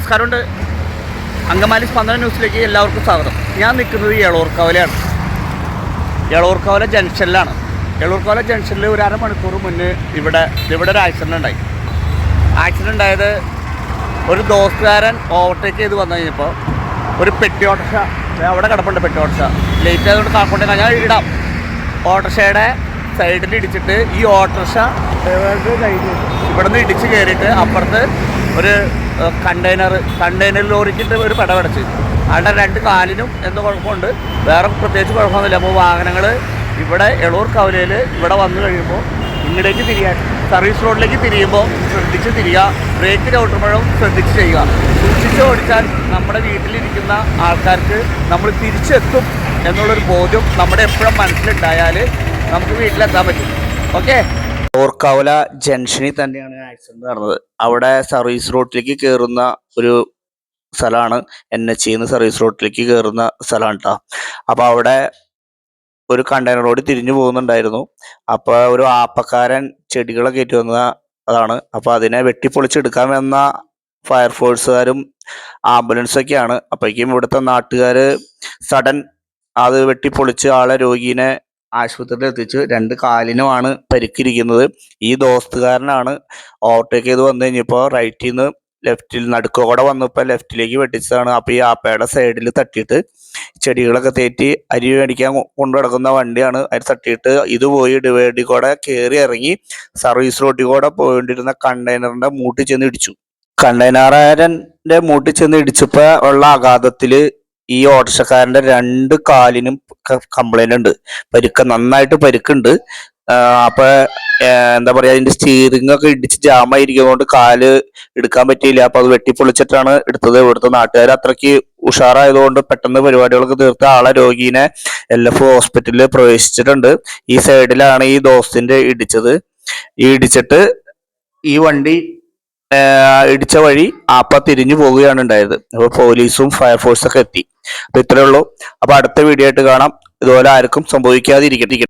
നമസ്കാരമുണ്ട്. അങ്കമാലി സ്പന്ദന ന്യൂസിലേക്ക് എല്ലാവർക്കും സ്വാഗതം. ഞാൻ നിൽക്കുന്നത് എളൂർക്കവലയാണ്. എളൂർക്കവല ജംഗ്ഷനിലാണ്. എളൂർക്കവല ജംഗ്ഷനിൽ ഒരു അരമണിക്കൂർ മുന്നേ ഇവിടെ ഇവിടെ ഒരു ആക്സിഡന്റ് ഉണ്ടായി. ആക്സിഡന്റ് ഉണ്ടായത് ഒരു ദോസ്തുകാരൻ ഓവർടേക്ക് ചെയ്ത് വന്നു കഴിഞ്ഞപ്പോൾ ഒരു പെട്ടി ഓട്ടോഷ അവിടെ കിടപ്പുണ്ട് പെട്ടി ഓട്ടോഷ ലേറ്റ് ആയതുകൊണ്ട് കാക്കൊണ്ട് ഞാൻ ഇടാം. ഓട്ടോഷയുടെ സൈഡിൽ ഇടിച്ചിട്ട് ഈ ഓട്ടോഷ ഇവിടെ നിന്ന് ഇടിച്ച് കയറിയിട്ട് അപ്പുറത്ത് ഒരു കണ്ടെയ്നർ കണ്ടെയ്നർ ലോറിക്കിട്ട് ഒരു പടവടച്ച് അവിടെ രണ്ട് കാലിനും എന്തോ കുഴപ്പമുണ്ട് വേറെ പ്രത്യേകിച്ച് കുഴപ്പമൊന്നുമില്ല. അപ്പോൾ വാഹനങ്ങൾ ഇവിടെ എളൂർ കവലയിൽ ഇവിടെ വന്നു കഴിയുമ്പോൾ ഇങ്ങോട്ടേക്ക് തിരിയാൻ സർവീസ് റോഡിലേക്ക് തിരിയുമ്പോൾ ശ്രദ്ധിച്ച് തിരിയുക ബ്രേക്ക് ചവിട്ടുമ്പോഴും ശ്രദ്ധിച്ച് ചെയ്യുക. സൂക്ഷിച്ച് ഓടിച്ചാൽ നമ്മുടെ വീട്ടിലിരിക്കുന്ന ആൾക്കാർക്ക് നമ്മൾ തിരിച്ചെത്തും എന്നുള്ളൊരു ബോധ്യം നമ്മുടെ എപ്പോഴും മനസ്സിലുണ്ടായാൽ നമുക്ക് വീട്ടിലെത്താൻ പറ്റും. ഓക്കെ ഓർക്കാവല ജംഗ്ഷനിൽ തന്നെയാണ് ആക്സിഡന്റ് നടന്നത്. അവിടെ സർവീസ് റോഡിലേക്ക് കയറുന്ന ഒരു സ്ഥലമാണ് എൻ എച്ച് നിന്ന് സർവീസ് റോഡിലേക്ക് കയറുന്ന സ്ഥലമാണ് കേട്ടോ അപ്പോൾ അവിടെ ഒരു കണ്ടെയ്നർ റോഡ് തിരിഞ്ഞു പോകുന്നുണ്ടായിരുന്നു. അപ്പോൾ ഒരു ആപ്പക്കാരൻ ചെടികളൊക്കെ കയറ്റി വന്ന അതാണ്. അപ്പോൾ അതിനെ വെട്ടിപ്പൊളിച്ചെടുക്കാൻ വന്ന ഫയർഫോഴ്സുകാരും ആംബുലൻസൊക്കെയാണ് അപ്പോഴേക്കും ഇവിടുത്തെ നാട്ടുകാർ സഡൻ അത് വെട്ടിപ്പൊളിച്ച് ആളെ രോഗീനെ ആശുപത്രിയിൽ എത്തിച്ച് രണ്ട് കാലിനുമാണ് പരിക്കിരിക്കുന്നത്. ഈ ദോസ്തുകാരനാണ് ഓവർടേക്ക് ചെയ്ത് വന്നു കഴിഞ്ഞപ്പോൾ റൈറ്റിൽ നിന്ന് ലെഫ്റ്റിൽ നടുക്കോടെ വന്നപ്പോൾ ലെഫ്റ്റിലേക്ക് വെട്ടിച്ചതാണ്. അപ്പോൾ ഈ ആപ്പയുടെ സൈഡിൽ തട്ടിയിട്ട് ചെടികളൊക്കെ തേറ്റി അരി മേടിക്കാൻ കൊണ്ടു നടക്കുന്ന വണ്ടിയാണ്. അരി തട്ടിയിട്ട് ഇത് പോയി ഡിവൈഡിൽ കൂടെ കയറി ഇറങ്ങി സർവീസ് റോഡിൽ കൂടെ പോയിട്ടിരുന്ന കണ്ടെയ്നറിന്റെ മൂട്ടിൽ ചെന്ന് ഇടിച്ചു. കണ്ടെയ്നറിന്റെ മൂട്ടിൽ ചെന്ന് ഇടിച്ചപ്പോൾ ഉള്ള ആഘാതത്തിൽ ഈ ഓട്ടോറിക്ഷക്കാരന്റെ രണ്ട് കാലിനും കംപ്ലൈന്റ് ഉണ്ട്. പരുക്ക നന്നായിട്ട് പരുക്കുണ്ട്. അപ്പൊ എന്താ പറയാ അതിന്റെ സ്റ്റിയറിംഗ് ഒക്കെ ഇടിച്ച് ജാമായിരിക്കുന്നതുകൊണ്ട് കാൽ എടുക്കാൻ പറ്റിയില്ല. അപ്പൊ അത് വെട്ടിപ്പൊളിച്ചിട്ടാണ് എടുത്തത്. ഇവിടുത്തെ നാട്ടുകാർ അത്രയ്ക്ക് ഉഷാറായതുകൊണ്ട് പെട്ടെന്ന് പരിപാടികളൊക്കെ തീർത്ത് ആളെ രോഗീനെ എൽ എഫ് ഹോസ്പിറ്റലിൽ പ്രവേശിച്ചിട്ടുണ്ട്. ഈ സൈഡിലാണ് ഈ ദോസ്തിന്റെ ഇടിച്ചത്. ഈ ഇടിച്ചിട്ട് ഈ വണ്ടി ഇടിച്ച വഴി ആപ്പ തിരിഞ്ഞു പോവുകയാണ് ഉണ്ടായത്. അപ്പൊ പോലീസും ഫയർഫോഴ്സൊക്കെ എത്തി. അപ്പൊ ഇത്രയേ ഉള്ളൂ. അപ്പൊ അടുത്ത വീഡിയോ ആയിട്ട് കാണാം. ഇതുപോലെ ആർക്കും സംഭവിക്കാതിരിക്കട്ടെ.